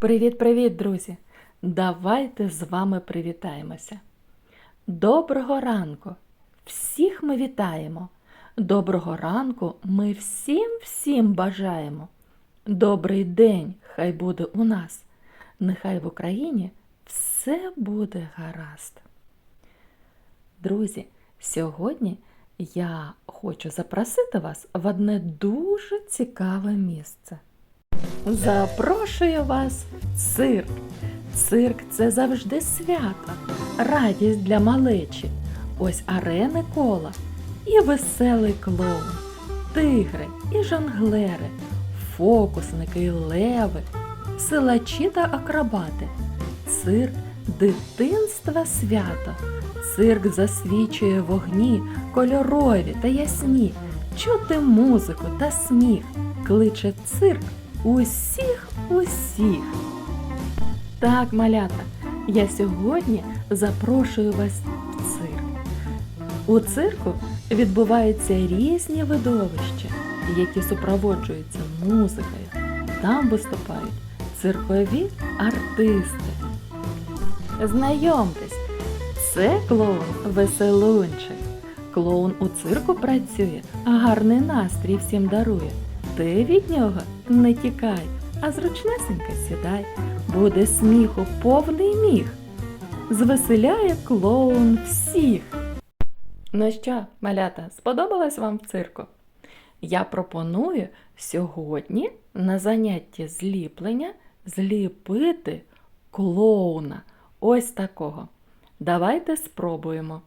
Привіт-привіт, друзі! Давайте з вами привітаємося. Доброго ранку! Всіх ми вітаємо. Доброго ранку ми всім всім бажаємо. Добрий день хай буде у нас. Нехай в Україні все буде гаразд. Друзі, сьогодні я хочу запросити вас в одне дуже цікаве місце. Запрошую вас цирк. Цирк це завжди свято, радість для малечі. Ось арени кола і веселий клоун, тигри і жонглери, фокусники і леви, силачі та акробати. Цирк дитинства свято. Цирк засвічує вогні, кольорові та ясні, чути музику та сміх, кличе цирк усіх усіх. Так, малята, я сьогодні запрошую вас в цирк. У цирку відбуваються різні видовища, які супроводжуються музикою. Там виступають циркові артисти. Знайомтесь, це клоун Веселунчик. Клоун у цирку працює, а гарний настрій всім дарує. Ти від нього не тікай, а зручнесенько сідай. Буде сміху повний міг. Звеселяє клоун всіх. Ну що, малята, сподобалось вам в цирку? Я пропоную сьогодні на занятті зліплення зліпити клоуна. Ось такого. Давайте спробуємо.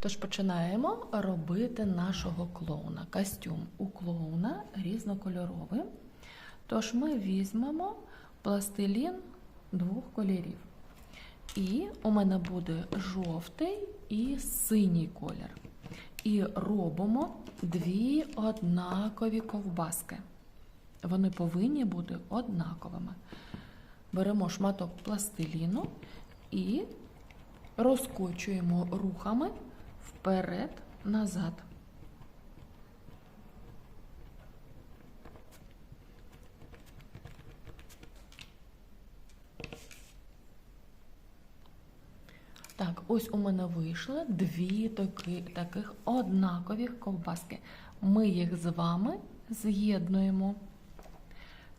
Тож починаємо робити нашого клоуна. Костюм у клоуна різнокольоровий. Тож ми візьмемо пластилін двох кольорів. І у мене буде жовтий і синій колір. І робимо дві однакові ковбаски. Вони повинні бути однаковими. Беремо шматок пластиліну і розкочуємо рухами вперед, Так, ось у мене вийшло дві таки, таких однакових ковбаски. Ми їх з вами з'єднуємо.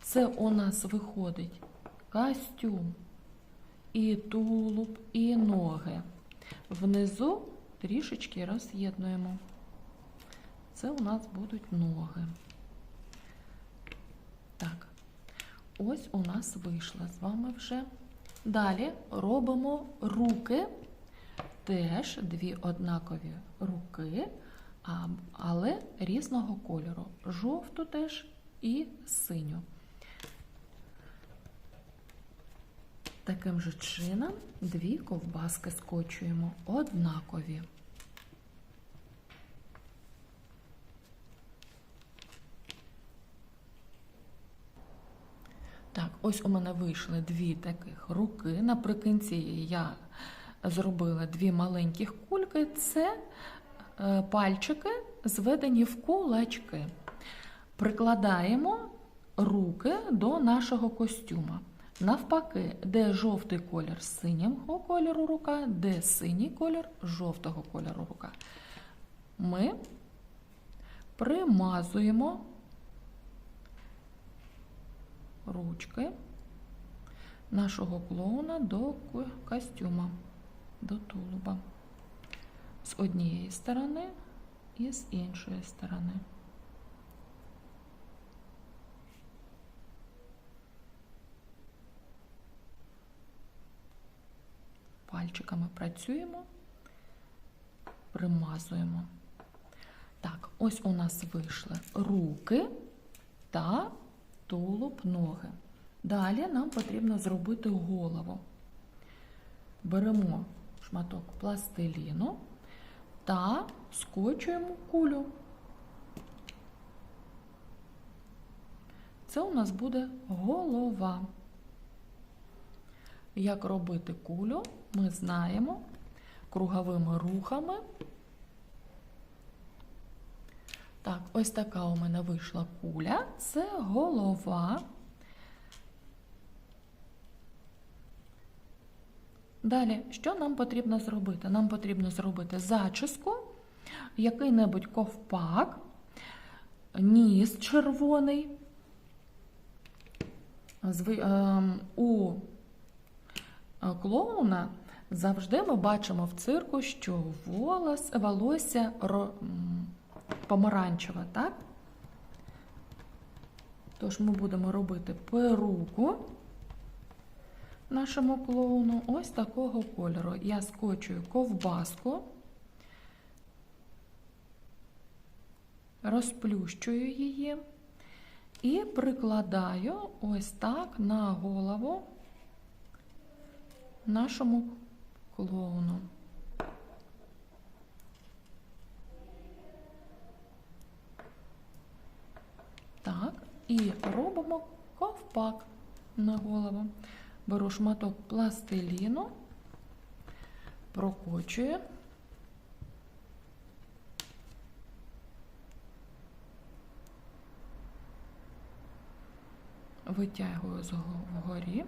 Це у нас виходить костюм, і тулуб, і ноги. Внизу трішечки роз'єднуємо. Це у нас будуть ноги. Так, ось у нас вийшло з вами вже. Далі робимо руки, теж дві однакові руки, але різного кольору. Жовту теж і синю. Таким же чином дві ковбаски скочуємо однакові. Так, ось у мене вийшли дві таких руки. Наприкінці я зробила дві маленьких кульки. Це е, пальчики, зведені в кулачки. Прикладаємо руки до нашого костюма. Навпаки, де жовтий колір синього кольору рука, де синій колір жовтого кольору рука. Ми примазуємо ручки нашого клоуна до костюма, до тулуба. З однієї сторони і з іншої сторони. Пальчиками працюємо, примазуємо. Так, ось у нас вийшли руки та тулуб ноги. Далі нам потрібно зробити голову. Беремо шматок пластиліну та скочуємо кулю. Це у нас буде голова. Як робити кулю, ми знаємо круговими рухами. Так, ось така у мене вийшла куля. Це голова. Далі, що нам потрібно зробити? Нам потрібно зробити зачіску, який-небудь ковпак, ніс червоний. Ем, У е, клоуна завжди ми бачимо в цирку, що волос, волосся помаранчеве, так? Тож ми будемо робити перуку нашому клоуну ось такого кольору. Я скочую ковбаску, розплющую її і прикладаю ось так на голову нашому клоуну. Так, і робимо ковпак на голову. Беру шматок пластиліну, прокочую. Витягую вгорі.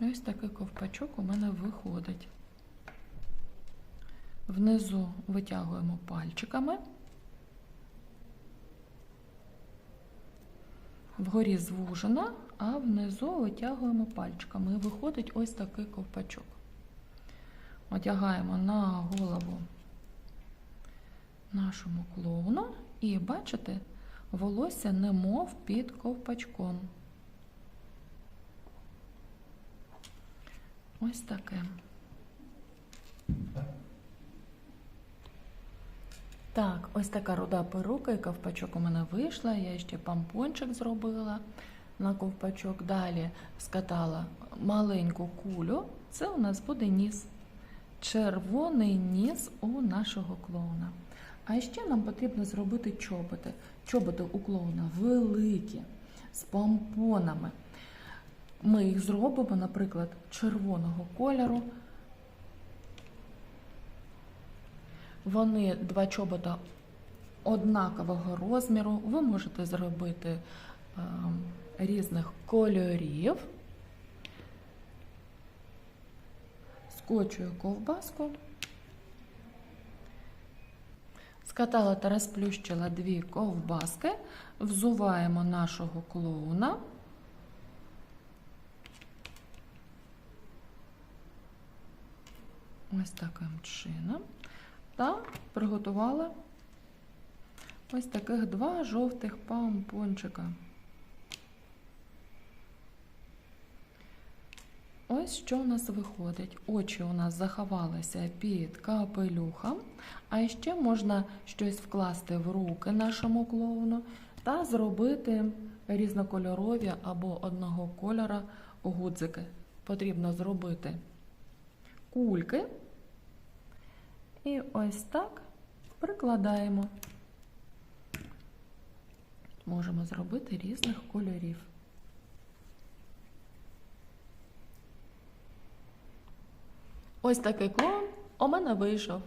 Ось такий ковпачок у мене виходить. Внизу витягуємо пальчиками. Вгорі звужена, а внизу витягуємо пальчиками. І виходить ось такий ковпачок. Одягаємо на голову нашому клоуну і бачите, волосся немов під ковпачком. Ось таке. Так, ось така руда перука і ковпачок у мене вийшла. Я ще помпончик зробила на ковпачок. Далі скатала маленьку кулю. Це у нас буде ніс. Червоний ніс у нашого клоуна. А ще нам потрібно зробити чоботи. Чоботи у клоуна великі, з помпонами. Ми їх зробимо, наприклад, червоного кольору. Вони два чобота однакового розміру. Ви можете зробити е, різних кольорів. Скочую ковбаску. Скатала та розплющила дві ковбаски, взуваємо нашого клоуна. Ось таким чином. Та приготувала ось таких два жовтих помпончика. Ось що у нас виходить. Очі у нас заховалися під капелюхом, а ще можна щось вкласти в руки нашому клоуну та зробити різнокольорові або одного кольора гудзики. Потрібно зробити кульки. І ось так прикладаємо. Можемо зробити різних кольорів. Ось такий клон у мене вийшов.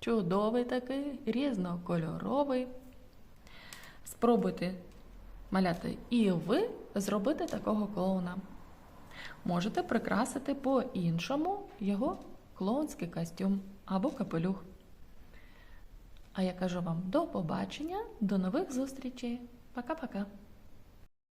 Чудовий такий, різнокольоровий. Спробуйте маляти і ви зробити такого клоуна. Можете прикрасити по-іншому його клоунський костюм або капелюх. А я кажу вам до побачення, до нових зустрічей. Пока-пока.